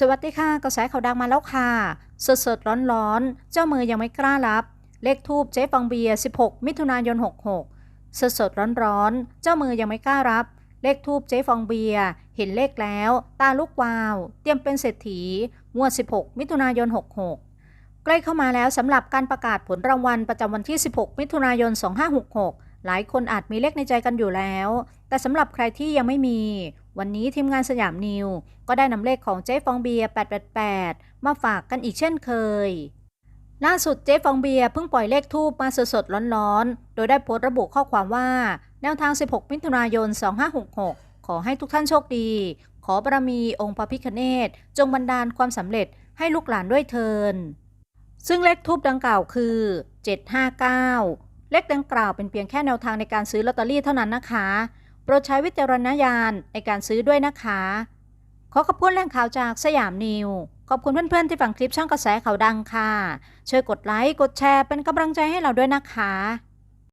สวัสดีค่ะกระแสข่าวดังมาแล้วค่ะ สดสดร้อนร้อนเจ้ามือยังไม่กล้ารับ เลขทูบเจ๊ฟองเบียร์16 มิถุนายน 66 สดสดร้อนร้อนเจ้ามือยังไม่กล้ารับ เลขทูบเจ๊ฟองเบียร์เห็นเลขแล้ว ตาลุกวาว เตรียมเป็นเศรษฐีงวด 16 มิถุนายน 66 ใกล้เข้ามาแล้วสำหรับการประกาศผลรางวัลประจำวันที่ 16 มิถุนายน 2566 หลายคนอาจมีเลขในใจกันอยู่แล้ว แต่สำหรับใครที่ยังไม่มี วันนี้ทีมงานสยามนิว ก็ได้นำเลขของเจ๊ฟองเบียร์ 888 มาฝากกันอีกเช่นเคย ล่าสุดเจ๊ฟองเบียร์เพิ่งปล่อยเลขทูปมาสดๆร้อนๆ โดยได้โพสต์ระบุข้อความว่า แนวทาง 16 มิถุนายน 2566 ขอให้ทุกท่านโชคดี ขอบารมีองค์พระพิคเนศจงบันดาลความสำเร็จให้ลูกหลานด้วยเทิน ซึ่งเลขทูปดังกล่าวคือ 759 เลขดังกล่าวเป็นเพียงแค่แนวทางในการซื้อลอตเตอรี่เท่านั้นนะคะ โปรดใช้วิจารณญาณในการซื้อด้วยนะคะ ขอขอบคุณแหล่งข่าวจากสยามนิว ขอบคุณเพื่อนๆที่ฟังคลิปช่องกระแสข่าวดังค่ะ ช่วยกดไลค์ กดแชร์เป็นกำลังใจให้เราด้วยนะคะ